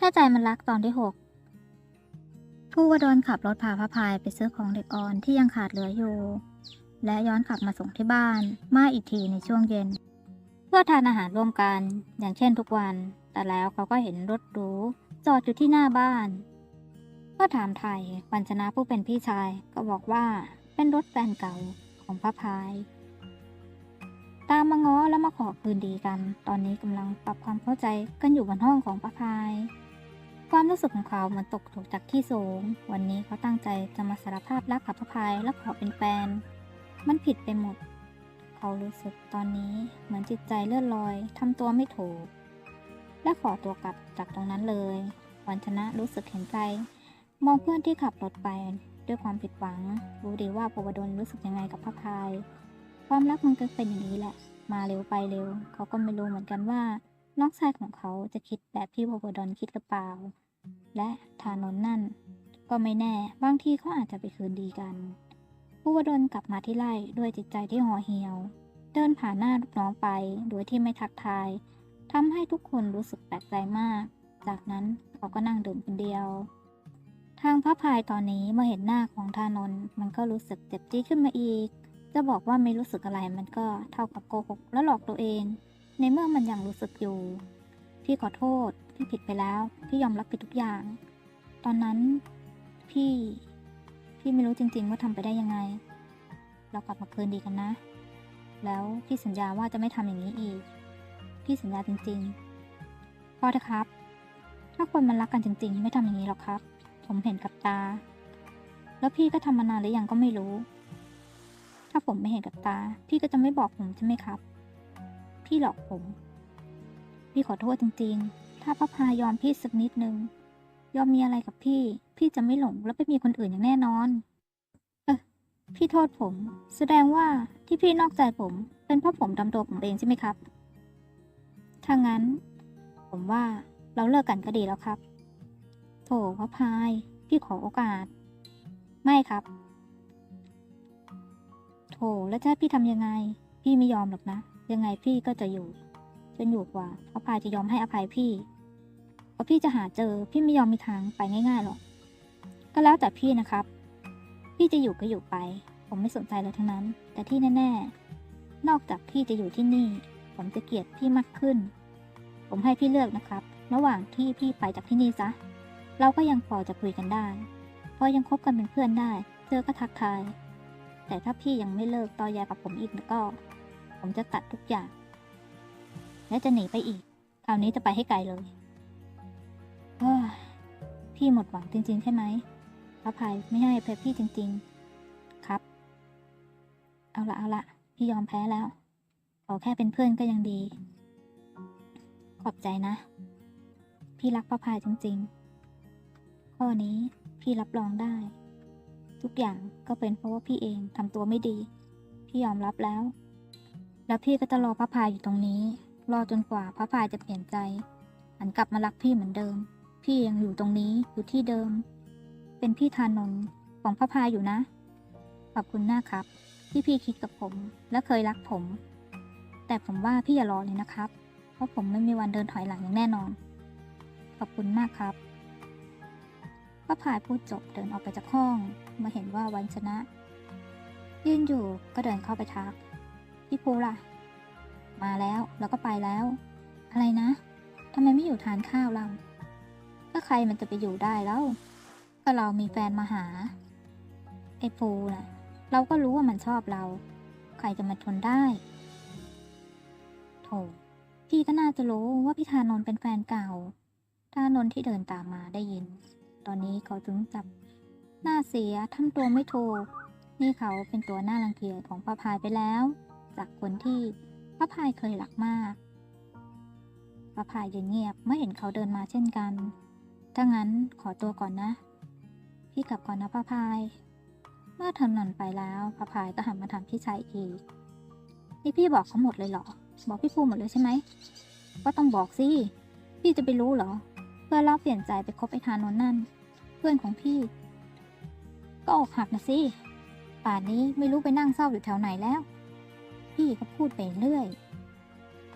แค่ใจมันรักตอนที่หกผู้วดลขับรถพาพระพายไปซื้อของเด็กอ่อนที่ยังขาดเหลืออยู่ และย้อนขับมาส่งที่บ้าน มาอีกทีในช่วงเย็น เพื่อทานอาหารร่วมกันอย่างเช่นทุกวัน แต่แล้วเขาก็เห็นรถหรูจอดอยู่ที่หน้าบ้านเมื่อถามไทยปัญชนะผู้เป็นพี่ชายก็บอกว่าเป็นรถแฟนเก่าของพระพาย ตามมาง้อแล้วมาขอคืนดีกัน ตอนนี้กำลังปรับความเข้าใจกันอยู่บนห้องของพระพาย ความรู้สึกของเขาเหมือนตกถูกจากที่สูง วันนี้เขาตั้งใจจะมาสารภาพรักกับพระพายและขอเป็นแฟน มันผิดไปหมด เขารู้สึกตอนนี้เหมือนจิตใจเลื่อนลอยทำตัวไม่ถูก และขอตัวกลับจากตรงนั้นเลย วันชนะรู้สึกเห็นใจ มองเพื่อนที่ขับรถไปด้วยความผิดหวัง รู้ดีว่าปวดลรู้สึกยังไงกับพระพาย ความรักมันก็เป็นอย่างนี้แหละ มาเร็วไปเร็ว เขาก็ไม่รู้เหมือนกันว่าน้องชายของเขาจะคิดแบบที่พวดลคิดหรือเปล่า และทานนท์นั่น ก็ไม่แน่บางทีเขาอาจจะไปคืนดีกันผู้วดลกลับมาที่ไร่ด้วยจิตใจที่ห่อเหี่ยว เดินผ่านหน้าลูกน้องไปโดยที่ไม่ทักทายทำให้ทุกคนรู้สึกแปลกใจมาก จากนั้นเขาก็นั่งดื่มคนเดียว ทางพระพายตอนนี้เมื่อเห็นหน้าของทานนท์มันก็รู้สึกเจ็บจี้ขึ้นมาอีก จะบอกว่าไม่รู้สึกอะไรมันก็เท่ากับโกหกและหลอกตัวเอง ในเมื่อมันยังรู้สึกอยู่ พี่ขอโทษ พี่ผิดไปแล้ว พี่ยอมรับผิดทุกอย่าง ตอนนั้น พี่ พี่ไม่รู้จริง ๆ ว่าทำไปได้ยังไง เรากลับมาคืนดีกันนะ แล้วพี่สัญญาว่าจะไม่ทำอย่างนี้อีก พี่สัญญาจริงๆพอเถอะครับ ถ้าคนมันรักกันจริง ๆ ไม่ทำอย่างนี้หรอกครับ ผมเห็นกับตา แล้วพี่ก็ทำมานานหรือยังก็ไม่รู้ ถ้าผมไม่เห็นกับตา พี่ก็จะไม่บอกผมใช่ไหมครับ พี่หลอกผมพี่ขอโทษจริง ๆ ถ้าพระพายอมพี่สักนิดนึง ยอมมีอะไรกับพี่ พี่จะไม่หลงแล้วไปมีคนอื่นอย่างแน่นอน เออพี่โทษผม แสดงว่าที่พี่นอกใจผม เป็นเพราะผมทำตัวผมเองใช่ไหมครับ ถ้างั้น ผมว่าเราเลิกกันก็ดีแล้วครับ โถพระพาย พี่ขอโอกาส ไม่ครับ โถแล้วจะให้พี่ทำยังไง พี่ไม่ยอมหรอกนะ ยังไงพี่ก็จะอยู่จนอยู่กว่าพระพายจะยอมให้อภัยพี่ เพราะพี่จะหาเจอ พี่ไม่ยอมมีทางไปง่ายๆหรอก ก็แล้วแต่พี่นะครับ พี่จะอยู่ก็อยู่ไป ผมไม่สนใจเลยทั้งนั้น แต่ที่แน่ๆ นอกจากพี่จะอยู่ที่นี่ ผมจะเกลียดพี่มากขึ้น ผมให้พี่เลือกนะครับ ระหว่างที่พี่ไปจากที่นี่ซะ เราก็ยังพอจะคุยกันได้พอยังคบกันเป็นเพื่อนได้ เจอก็ทักทาย แต่ถ้าพี่ยังไม่เลิกต่อแยกับผมอีกแล้วก็ ผมจะตัดทุกอย่าง และจะหนีไปอีก คราวนี้จะไปให้ไกลเลย พี่หมดหวังจริง ๆ ใช่ไหมพระภัยไม่ให้อภัยพี่จริง ๆ ครับ เอาละเอาละพี่ยอมแพ้แล้ว ขอแค่เป็นเพื่อนก็ยังดี ขอบใจนะ พี่รักพระพายจริง ๆ ข้อนี้พี่รับรองได้ ทุกอย่างก็เป็นเพราะว่าพี่เองทำตัวไม่ดี พี่ยอมรับแล้ว แล้วพี่ก็จะรอพระพายอยู่ตรงนี้ รอจนกว่าพระพายจะเปลี่ยนใจหันกลับมารักพี่เหมือนเดิม พี่ยังอยู่ตรงนี้อยู่ที่เดิม เป็นพี่ทานนท์ของพระพายอยู่นะ ขอบคุณมากครับ ที่พี่คิดกับผมและเคยรักผม แต่ผมว่าพี่อย่ารอเลยนะครับ เพราะผมไม่มีวันเดินถอยหลังอย่างแน่นอน ขอบคุณมากครับพระพายพูดจบเดินออกไปจากห้อง มาเห็นว่าวันชนะ ยืนอยู่ก็เดินเข้าไปทักพี่ภูล่ะ มาแล้วแล้วก็ไปแล้ว อะไรนะทำไมไม่อยู่ทานข้าวเรา ก็ใครมันจะไปอยู่ได้แล้ว ก็เรามีแฟนมาหา ไอ้ภูน่ะ เราก็รู้ว่ามันชอบเรา ใครจะมาทนได้ โถ พี่ก็น่าจะรู้ว่าพี่ธานนท์เป็นแฟนเก่าธานนท์ที่เดินตามมาได้ยิน ตอนนี้เขาถึงจับ หน้าเสียทำตัวไม่ถูกนี่เขาเป็นตัวหน้ารังเกียจของป้าพายไปแล้ว จากคนที่ป้าพายเคยรักมากป้าพายยืนเงียบเมื่อเห็นเขาเดินมาเช่นกัน ถ้างั้นขอตัวก่อนนะ พี่กลับก่อนนะป้าพาย เมื่อทำนนไปแล้วป้าพายก็หันมาถามพี่ชายอีก นี่พี่บอกเขาหมดเลยเหรอ บอกพี่ภูหมดเลยใช่ไหม ก็ต้องบอกสิ พี่จะไปรู้เหรอ เพื่อเราเปลี่ยนใจไปคบไอ้ทานนนั่น เพื่อนของพี่ ก็อกหักนะสิ ป่านนี้ไม่รู้ไปนั่งเศร้าอยู่แถวไหนแล้ว พี่ก็พูดไปเรื่อย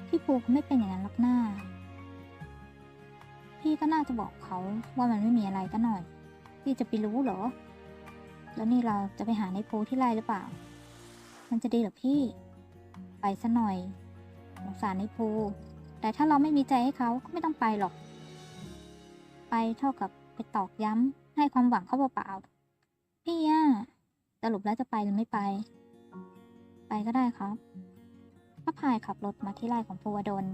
พี่ภูเขาไม่เป็นอย่างนั้นหรอกหน้า ก็น่าจะบอกเขาว่ามันไม่มีอะไรก็หน่อย พี่จะไปรู้เหรอ แล้วนี่เราจะไปหาในโพที่ไร่หรือเปล่า มันจะดีหรอพี่ ไปซะหน่อยสงสารในโพแต่ถ้าเราไม่มีใจให้เขาก็ไม่ต้องไปหรอก ไปเท่ากับไปตอกย้ำให้ความหวังเขาเปล่าๆพี่อะสรุปแล้วจะไปหรือไม่ไป ไปก็ได้ครับพระพายขับรถมาที่ไร่ของภูวดล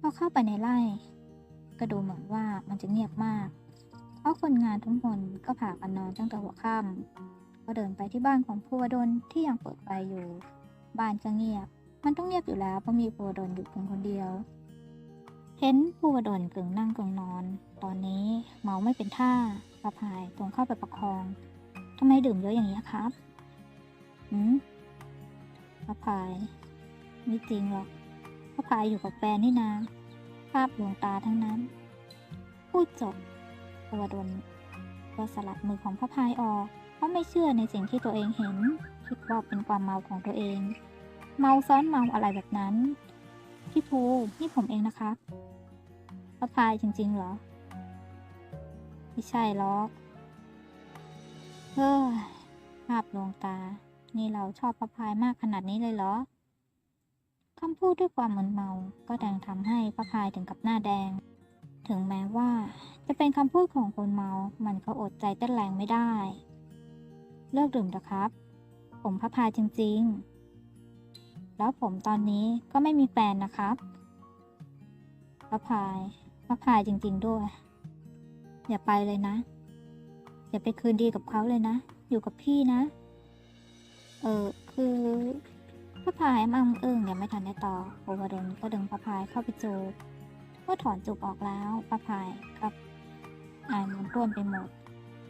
พอเข้าไปในไร่ ก็ดูเหมือนว่ามันจะเงียบมาก เพราะคนงานทุกคนก็ผ่ากันนอนตั้งแต่หัวค่ำก็เดินไปที่บ้านของภูวดลที่ยังเปิดไฟอยู่ บ้านก็เงียบ มันต้องเงียบอยู่แล้วเพราะมีภูวดลอยู่เพียงคนเดียว เห็นภูวดลกึ่งนั่งกึ่งนอน ตอนนี้เมาไม่เป็นท่าประพายตรงเข้าไปประคองทำไมดื่มเยอะอย่างนี้ครับหืมประพายไม่จริงหรอกพระพายอยู่กับแฟนนี่นาภาพดวงตาทั้งนั้น พูดจบตัวดนก็สลัดมือของพระพายออก เพราะไม่เชื่อในสิ่งที่ตัวเองเห็น คิดว่าเป็นความเมาของตัวเอง เมาซ้อนเมาอะไรแบบนั้น พี่ภูนี่ผมเองนะครับ พระพายจริงๆเหรอ ไม่ใช่หรอกเฮ้ยภาพดวงตา นี่เราชอบพระพายมากขนาดนี้เลยเหรอ คำพูดด้วยความมึนเมา ก็ดังทำให้พระพายถึงกับหน้าแดง ถึงแม้ว่า จะเป็นคำพูดของคนเมา มันก็อดใจเต้นแรงไม่ได้ เลิกดื่มนะครับ ผมพระพายจริง ๆ แล้วผมตอนนี้ก็ไม่มีแฟนนะครับพระพายพระพายจริง ๆ ด้วย อย่าไปเลยนะ อย่าไปคืนดีกับเขาเลยนะ อยู่กับพี่นะ เออคือ พระพายมั่งเอิงยังไม่ทันได้ต่อโอวดลก็ดึงพระพายเข้าไปจูบเมื่อถอนจูบออกแล้วพระพายกับอายมันร่วนไปหมด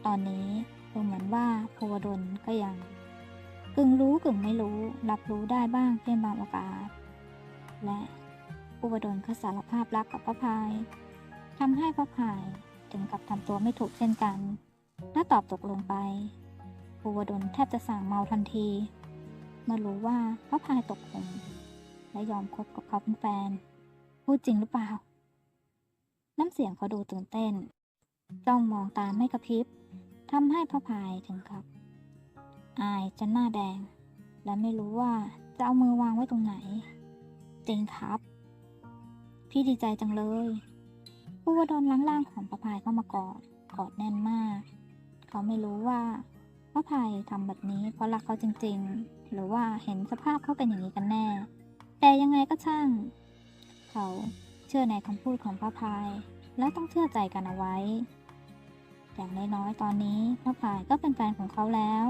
ตอนนี้ดูเหมือนว่าโพวดลก็ยังกึ่งรู้กึ่งไม่รู้รับรู้ได้บ้างเพียงบางโอกาส และโพวดลก็สารภาพรักกับพระพายทำให้พระพายถึงกับทำตัวไม่ถูกเช่นกันและตอบตกลงไปโพวดลแทบจะสั่งเมาทันที มื่อรู้ว่าพระพายตกลงและยอมคบกับเขาเป็นแฟน พูดจริงหรือเปล่า น้ำเสียงเขาดูตื่นเต้น จ้องมองตามไม่กระพริบทำให้พระพายถึงกับ อายจนหน้าแดง และไม่รู้ว่าจะเอามือวางไว้ตรงไหน จริงครับ พี่ดีใจจังเลยผู้วดอนล้างล่างของพระพายเข้ามากอดกอดแน่นมาก เขาไม่รู้ว่าพระพายทำแบบนี้เพราะรักเขาจริง ๆ หรือว่าเห็นสภาพเขาเป็นอย่างนี้กันแน่ แต่ยังไงก็ช่าง เขาเชื่อในคำพูดของพระพายและต้องเชื่อใจกันเอาไว้ อย่างน้อยๆตอนนี้พระพายก็เป็นแฟนของเขาแล้ว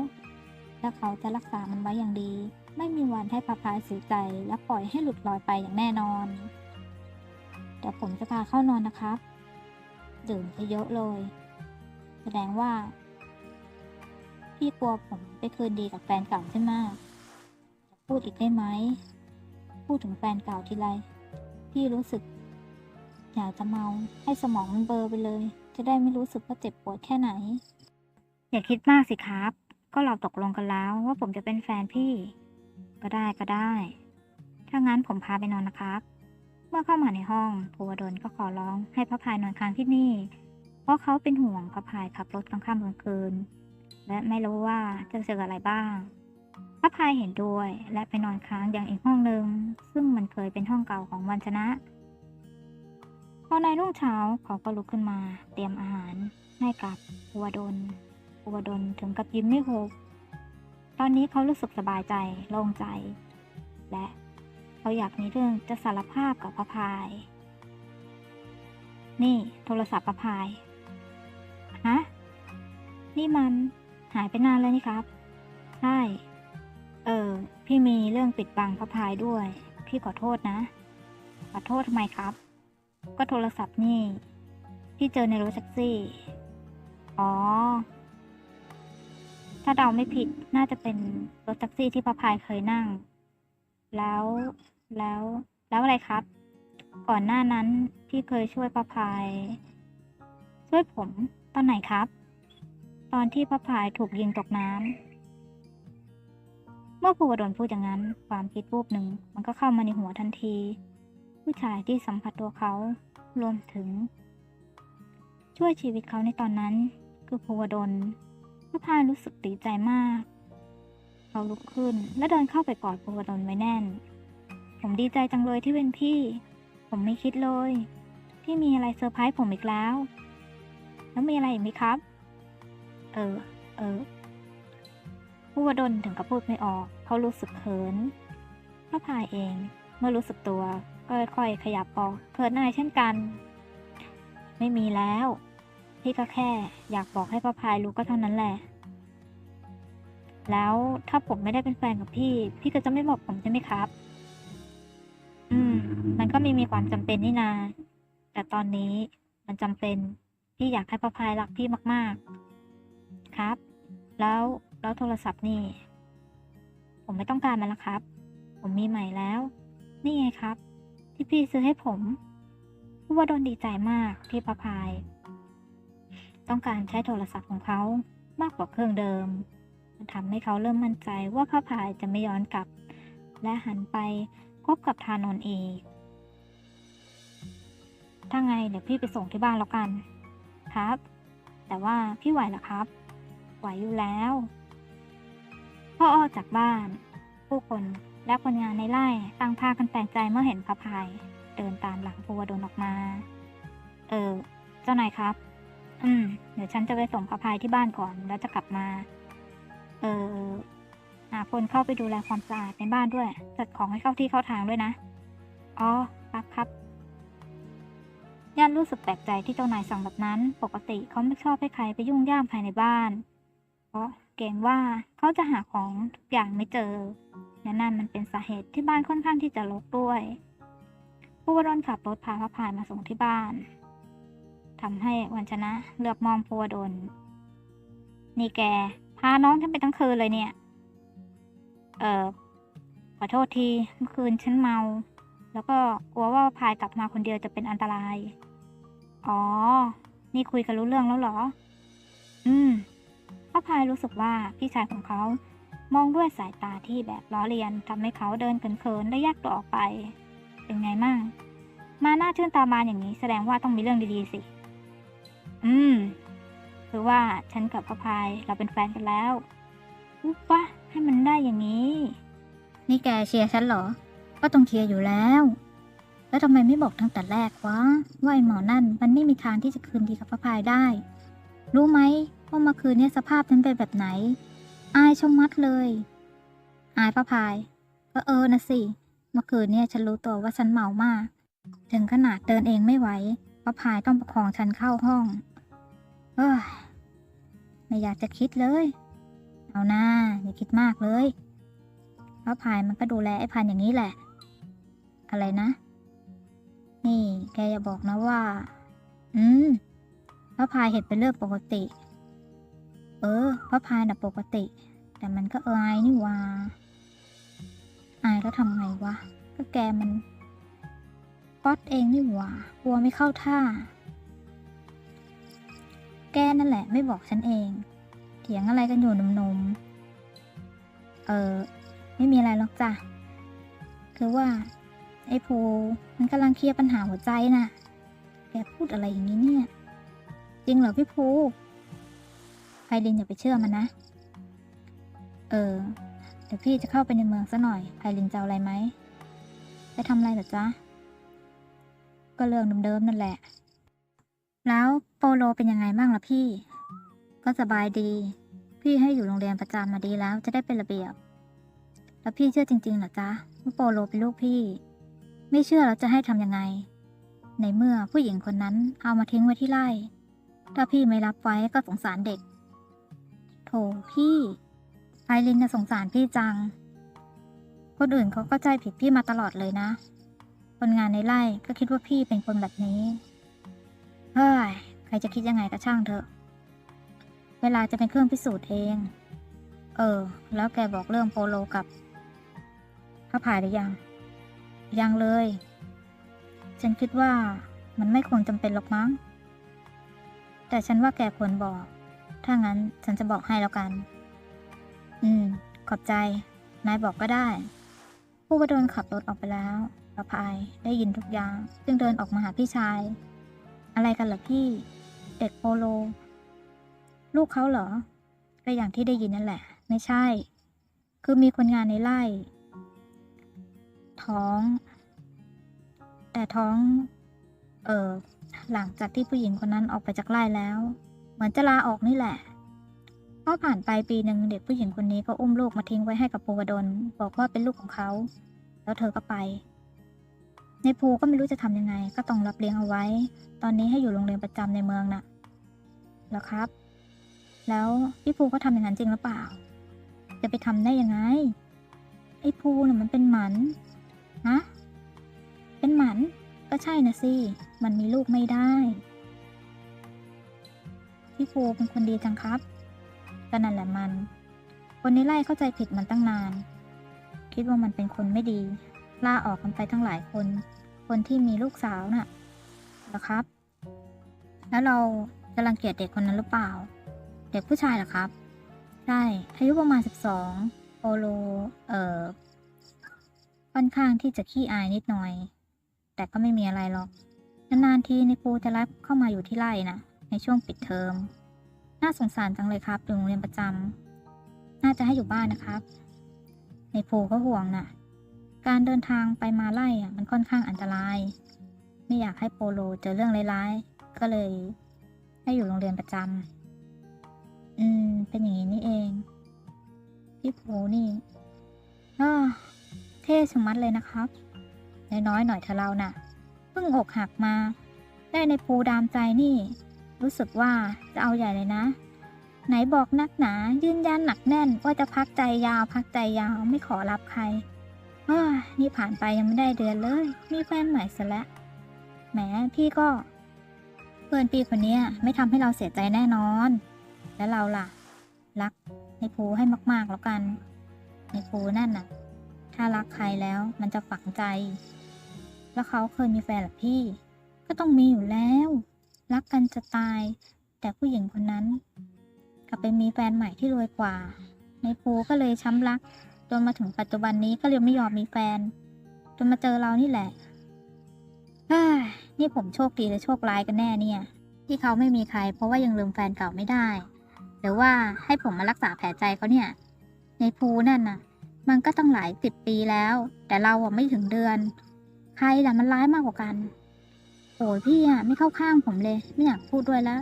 และเขาจะรักษามันไว้อย่างดี ไม่มีวันให้พระพายเสียใจและปล่อยให้หลุดลอยไปอย่างแน่นอนเดี๋ยวผมจะพาเข้านอนนะครับดื่มไปเยอะเลย แสดงว่า พี่กลัวผมไปคืนดีกับแฟนเก่าใช่ไหม พูดอีกได้ไหม พูดถึงแฟนเก่าทีไร พี่รู้สึก อยากจะเมาให้สมองมันเบลอไปเลย จะได้ไม่รู้สึกว่าเจ็บปวดแค่ไหน อย่าคิดมากสิครับ ก็เราตกลงกันแล้วว่าผมจะเป็นแฟนพี่ ก็ได้ก็ได้ ถ้างั้นผมพาไปนอนนะครับ เมื่อเข้ามาในห้องภูวดลก็ขอร้องให้พระพายนอนค้างที่นี่ เพราะเขาเป็นห่วงพระพายขับรถกลางค่ำกลางคืน และไม่รู้ว่าจะเจออะไรบ้าง ระพายเห็นด้วย และไปนอนค้างอย่างอีกห้องหนึ่งซึ่งมันเคยเป็นห้องเก่าของวันชนะ พอในรุ่งเช้าเขาก็ลุกขึ้นมาเตรียมอาหารให้กับภูวดลภูวดลถึงกับยิ้มไม่หุบตอนนี้เขารู้สึกสบายใจโล่งใจ และเขาอยากมีเรื่องจะสารภาพกับพระพาย นี่โทรศัพท์พระพายฮะนี่มันหายไปนานแล้วนี่ครับ ใช่ ออ พี่มีเรื่องปิดบังพระพายด้วย พี่ขอโทษนะ ขอโทษทำไมครับ ก็โทรศัพท์นี่ พี่เจอในรถแท็กซี่ อ๋อ ถ้าเดาไม่ผิดน่าจะเป็นรถแท็กซี่ที่พระพายเคยนั่ง แล้ว แล้ว แล้วอะไรครับ ก่อนหน้านั้นพี่เคยช่วยพระพาย ช่วยผมตอนไหนครับ ตอนที่พระพายถูกยิงตกน้ำ เมื่อภูวดลพูดอย่างนั้น ความคิดวูบหนึ่งมันก็เข้ามาในหัวทันที ผู้ชายที่สัมผัสตัวเขารวมถึง ช่วยชีวิตเขาในตอนนั้น คือภูวดลพระพายรู้สึกดีใจมาก เขาลุกขึ้นและเดินเข้าไปกอดภูวดลไว้แน่น ผมดีใจจังเลยที่เป็นพี่ ผมไม่คิดเลยพี่มีอะไรเซอร์ไพรส์ผมอีกแล้ว แล้วมีอะไรอีกไหมครับ เออ เออ ผู้วดลถึงกับพูดไม่ออก เขารู้สึกเขินพระพายเองเมื่อรู้สึกตัวก็ค่อยๆขยับออกเขินอายเช่นกัน ไม่มีแล้ว พี่ก็แค่อยากบอกให้พระพายรู้ก็เท่านั้นแหละ แล้วถ้าผมไม่ได้เป็นแฟนกับพี่ พี่ก็จะไม่บอกผมใช่ไหมครับ อืม มันก็ไม่มีความจำเป็นนี่นา แต่ตอนนี้มันจำเป็น พี่อยากให้พระพายรักพี่มาก ๆ ครับ แล้ว แล้วโทรศัพท์นี่ ผมไม่ต้องการมันล้วครับ ผมมีใหม่แล้ว นี่ไงครับ ที่พี่ซื้อให้ผมผู้ว่าโดนดีใจมากที่พระพาย ต้องการใช้โทรศัพท์ของเขามากกว่าเครื่องเดิม มันทำให้เขาเริ่มมั่นใจว่าพระพายจะไม่ย้อนกลับ และหันไปคบกับทานนท์อีกถ้าไงเดี๋ยวพี่ไปส่งที่บ้านแล้วกัน ครับ แต่ว่าพี่ไหวหรอครับ ไหวอยู่แล้ว พ่อออกจากบ้าน ผู้คนและคนงานในไร่ต่างพากันแปลกใจเมื่อเห็นพระพาย เดินตามหลังภูวดลออกมา เออ เจ้านายครับ อืม เดี๋ยวฉันจะไปส่งพระพายที่บ้านก่อนแล้วจะกลับมา เออหาคนเข้าไปดูแลความสะอาดในบ้านด้วย จัดของให้เข้าที่เข้าทางด้วยนะ อ๋อ ครับครับย่านรู้สึกแปลกใจที่เจ้านายสั่งแบบนั้น ปกติเขาไม่ชอบให้ใครไปยุ่งย่ามภายในบ้าน เพราะ เกรงว่าเขาจะหาของทุกอย่างไม่เจอ และนั่นมันเป็นสาเหตุที่บ้านค่อนข้างที่จะรกด้วย ผู้วดลขับรถพาพระพายมาส่งที่บ้านทำให้วันชนะเลือกมองภูวดล นี่แก พาน้องฉันไปทั้งคืนเลยเนี่ย เออขอโทษทีเมื่อคืนฉันเมา แล้วก็กลัวว่าพายกลับมาคนเดียวจะเป็นอันตราย อ๋อ นี่คุยกันรู้เรื่องแล้วเหรอ อืม ระพายรู้สึกว่าพี่ชายของเขามองด้วยสายตาที่แบบล้อเลียนทำให้เขาเดินเขินๆและแยกตัวออกไป เป็นไงมั่ง มาหน้าชื่นตาบานอย่างนี้แสดงว่าต้องมีเรื่องดีๆสิ อืมคือว่าฉันกับพระพายเราเป็นแฟนกันแล้วอุ๊บวะให้มันได้อย่างนี้ นี่แกเชียร์ฉันเหรอ ก็ต้องเชียร์อยู่แล้ว แล้วทำไมไม่บอกตั้งแต่แรกวะว่าไอหมอนั่นมันไม่มีทางที่จะคืนดีกับพระพายได้ รู้ไหม ว่าเมื่อคืนนี้สภาพฉันเป็นแบบไหน อายชะมัดเลย อายพระพาย ก็เออนะสิ เมื่อคืนเนี่ยฉันรู้ตัวว่าฉันเมามาก ถึงขนาดเดินเองไม่ไหวพระพายต้องประคองฉันเข้าห้อง เอ้ย ไม่อยากจะคิดเลย เอาหน้าอย่าคิดมากเลยพระพายมันก็ดูแลไอ้พันอย่างนี้แหละ อะไรนะ นี่แกอย่าบอกนะว่า อืมพระพายเห็นเป็นเรื่องปกติ เออพระพายน่ะปกติ แต่มันก็อายนี่ว่า อายแล้วทำไงวะ ก็แกมันป๊อตเองนี่หว่ากลัวไม่เข้าท่า แกนั่นแหละไม่บอกฉันเอง เถียงอะไรกันอยู่นมๆเออ ไม่มีอะไรหรอกจ้ะ คือว่า ไอ้ภูมันกำลังเคลียร์ปัญหาหัวใจน่ะ แกพูดอะไรอย่างนี้เนี่ย จริงเหรอพี่ภู ไพลินอย่าไปเชื่อมันนะ เออ เดี๋ยวพี่จะเข้าไปในเมืองซะหน่อยไพลินจะเอาอะไรไหม ไปทำอะไรเหรอจ๊ะ ก็เรื่องเดิมๆนั่นแหละ แล้วโปโลเป็นยังไงบ้างล่ะพี่ ก็สบายดี พี่ให้อยู่โรงเรียนประจำมาดีแล้วจะได้เป็นระเบียบ แล้วพี่เชื่อจริงๆเหรอจ๊ะว่าโปโลเป็นลูกพี่ ไม่เชื่อแล้วจะให้ทำยังไง ในเมื่อผู้หญิงคนนั้นเอามาทิ้งไว้ที่ไร่ถ้าพี่ไม่รับไว้ก็สงสารเด็ก โถพี่ ไอรินน่ะสงสารพี่จัง คนอื่นเขาก็ใจผิดพี่มาตลอดเลยนะ คนงานในไร่ก็คิดว่าพี่เป็นคนแบบนี้ เฮ้ย ใครจะคิดยังไงก็ช่างเถอะ เวลาจะเป็นเครื่องพิสูจน์เอง เออ แล้วแกบอกเรื่องโปโลกับพระพายหรือยัง ยังเลย ฉันคิดว่ามันไม่ควรจำเป็นหรอกมั้ง แต่ฉันว่าแกควรบอก ถ้างั้นฉันจะบอกให้แล้วกัน อืม ขอบใจ นายบอกก็ได้ ผู้บดลขับรถออกไปแล้วประพายได้ยินทุกอย่าง จึงเดินออกมาหาพี่ชาย อะไรกันเหรอพี่ เด็กโปโล ลูกเขาเหรอ ก็อย่างที่ได้ยินนั่นแหละ ไม่ใช่ คือมีคนงานในไร่ ท้อง แต่ท้อง เออหลังจากที่ผู้หญิงคนนั้นออกไปจากไร่แล้ว เหมือนจะลาออกนี่แหละพอผ่านไปปีหนึ่งเด็กผู้หญิงคนนี้ก็อุ้มลูกมาทิ้งไว้ให้กับปูวดลบอกว่าเป็นลูกของเขา แล้วเธอก็ไป ในภูก็ไม่รู้จะทำยังไง ก็ต้องรับเลี้ยงเอาไว้ ตอนนี้ให้อยู่โรงเรียนประจำในเมืองน่ะแล้วครับ แล้วพี่ภูก็ทำอย่างนั้นจริงหรือเปล่า จะไปทำได้ยังไงไอ้ภูน่ะมันเป็นหมันฮะเป็นหมันก็ใช่นะสิมันมีลูกไม่ได้ พี่ภูเป็นคนดีจังครับก็นั่นแหละมัน คนในไร่เข้าใจผิดมันตั้งนาน คิดว่ามันเป็นคนไม่ดี ล่าออกกันไปทั้งหลายคน คนที่มีลูกสาวน่ะนะครับ แล้วเราจะรังเกียจเด็กคนนั้นหรือเปล่า เด็กผู้ชายหรอครับ ใช่ อายุประมาณสิบสองโปโล เอ่อ ค่อนข้างที่จะขี้อายนิดหน่อย แต่ก็ไม่มีอะไรหรอก นานๆทีในปูจะรับเข้ามาอยู่ที่ไร่นะ ในช่วงปิดเทอม น่าสงสารจังเลยครับอยู่โรงเรียนประจำน่าจะให้อยู่บ้านนะครับ ในภูก็ห่วงน่ะ การเดินทางไปมาไล่อะมันค่อนข้างอันตราย ไม่อยากให้โปโลเจอเรื่องร้ายๆ ก็เลย ให้อยู่โรงเรียนประจำอืม เป็นอย่างนี้นี่เอง พี่ภูนี่อ้าเท่ชะมัดเลยนะครับ น้อยๆหน่อยเธอเราน่ะเพิ่งอกหักมา ได้ในภูดามใจนี่ รู้สึกว่าจะเอาใหญ่เลยนะ ไหนบอกนักหนายืนยันหนักแน่นว่าจะพักใจยาวพักใจยาวไม่ขอรับใครอ้านี่ผ่านไปยังไม่ได้เดือนเลย มีแฟนใหม่ซะแล้วแหมพี่ก็เพื่อนพี่คนนี้ไม่ทำให้เราเสียใจแน่นอน แล้วเราล่ะ รักในภูให้มากๆแล้วกัน ในภูนั่นน่ะ ถ้ารักใครแล้วมันจะฝังใจ แล้วเขาเคยมีแฟนหรอพี่ ก็ต้องมีอยู่แล้ว รักกันจะตาย แต่ผู้หญิงคนนั้น กลับไปมีแฟนใหม่ที่รวยกว่า ในภูก็เลยช้ำรักจนมาถึงปัจจุบันนี้ก็เลยไม่ยอมมีแฟนจนมาเจอเรานี่แหละเฮ้นี่ผมโชคดีหรือโชคร้ายกันแน่เนี่ย ที่เขาไม่มีใคร เพราะว่ายังลืมแฟนเก่าไม่ได้ หรือว่าให้ผมมารักษาแผลใจเขาเนี่ย ในภูนั่นน่ะ มันก็ต้องหลายสิบปีแล้ว แต่เราอะไม่ถึงเดือน ใครล่ะมันร้ายมากกว่ากัน โอ้ยพี่อะไม่เข้าข้างผมเลย ไม่อยากพูดด้วยแล้ว